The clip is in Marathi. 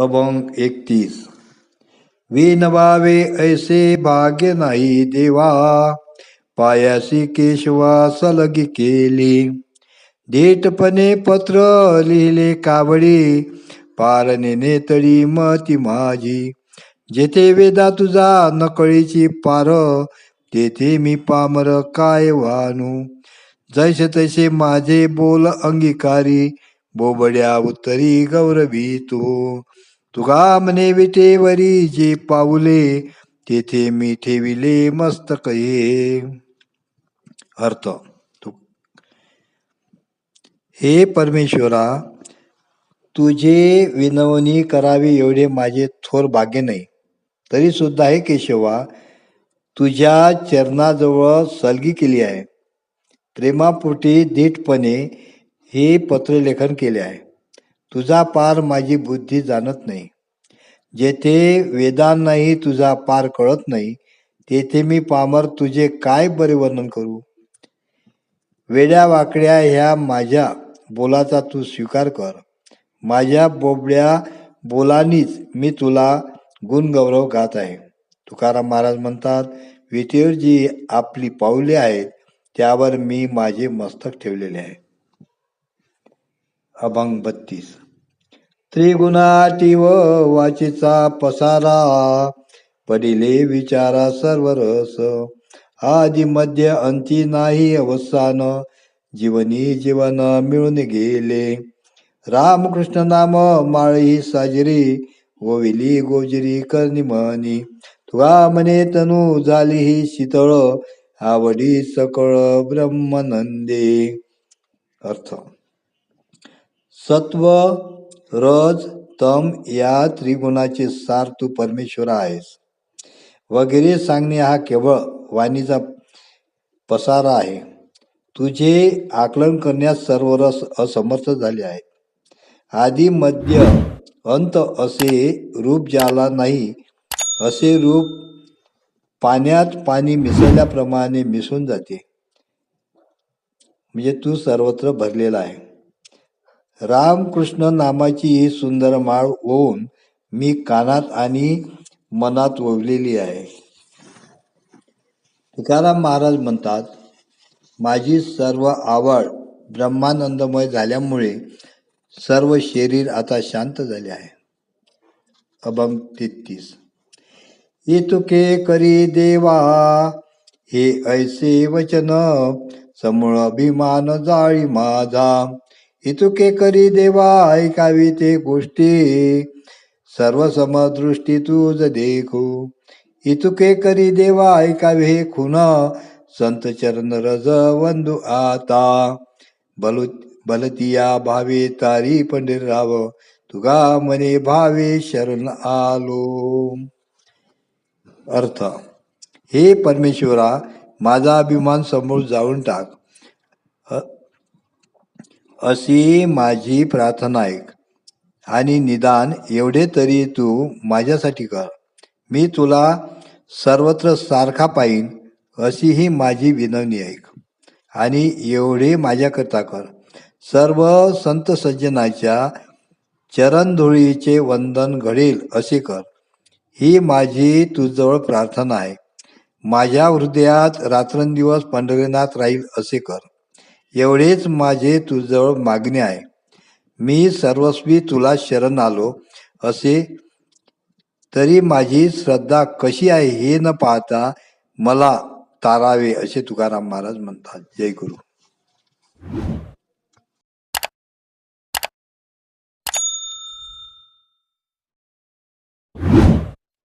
अभंग एकतीस. विनवावे ऐसे भाग्य नाही देवा पायासी केशवा सलगी केली. देठपणे पत्र लिहिले कावडी पारणे तळी मती माझी. जेथे वेदा तुझा नकळीची पार तेथे मी पामर काय वानू. जैसे तैसे माझे बोल अंगीकारी बोबड्या उत्तरी गौरवी तू. तुगा म्हणे विटेवरी जे पाऊले तेथे मी ठेविले मस्तक हे. अर्थ तु हे परमेश्वरा तुझे विनवणी करावी एवढे माझे थोर भाग्य नाही. तरी सुद्धा हे केशवा तुझ्या चरणाजवळ सलगी केली आहे. प्रेमापोटी दीटपणे हे पत्रलेखन केले आहे. तुझा पार माझी बुद्धी जाणत नाही. जेथे वेदांनाही तुझा पार कळत नाही तेथे मी पामर तुझे काय बरे वर्णन करू? वेड्या वाकड्या ह्या माझ्या बोलाचा तू स्वीकार कर. माझ्या बोबड्या बोलानीच मी तुला गुणगौरव गात आहे. तुकाराम महाराज म्हणतात विटेवर जी आपली पाऊले आहेत त्यावर मी माझे मस्तक ठेवलेले आहे. अभंग बत्तीस. त्रिगुणाटीव वाचीचा पसारा पडिले विचारा सर्व रस. आदि मध्य अंती नाही अवसान जीवनी जीवन मिळून गेले. रामकृष्ण नाम माळी साजरी गोविली गोजरी करणी म्हणी. तुगा मने तनु झाली ही शीतळ आवडी सकळ ब्रह्मनंदे. अर्थ सत्व रज तम या त्रिगुणाचे सार तू परमेश्वर आहेस. वगैरे सांगणे हा केवळ वाणीचा पसारा आहे. तुझे आकलन करण्यास सर्व रस असमर्थ झाले आहेत आधी मध्य अंत असे रूप ज्याला नाही असे रूप पाण्यात पाणी मिसळल्याप्रमाणे मिसळून जाते. म्हणजे तू सर्वत्र भरलेला आहे. रामकृष्ण नामाची ही सुंदर माळ होऊन मी कानात आणि मनात ओवलेली आहे. तुकाराम महाराज म्हणतात माझी सर्व आवड ब्रह्मानंदमय झाल्यामुळे सर्व शरीर आता शांत झाले आहे. अभंग तेहतीस. इतुके करी देवा हे ऐसे वचन समूळ अभिमान जाळी माझा. इतुके करी देवा ऐकावी ते गोष्टी. सर्व समदृष्टी तुझ देखू. इतुके करी देवा ऐकावे हे खुन. संत चरण रज वंदू आता. बलु बलतिया भावे तारी पंढरीराव तुगा मने भावे शरण आलो. अर्थ हे परमेश्वरा माझा अभिमान समोर जाऊन टाक. अशी माझी प्रार्थना ऐक. आणि निदान एवढे तरी तू माझ्यासाठी कर. मी तुला सर्वत्र सारखा पाहिन अशी ही माझी विनवणी ऐक. आणि एवढे माझ्याकरता कर. सर्व संत सज्जनाच्या चरणधुळीचे वंदन घडेल असे कर. ही माझी तुझजवळ प्रार्थना आहे. माझ्या हृदयात रात्रंदिवस पंढरीनाथ राहील असे कर. एवढेच माझे तुझजवळ मागणे आहे. मी सर्वस्वी तुला शरण आलो. असे तरी माझी श्रद्धा कशी आहे हे न पाहता मला तारावे असे तुकाराम महाराज म्हणतात. जय गुरु.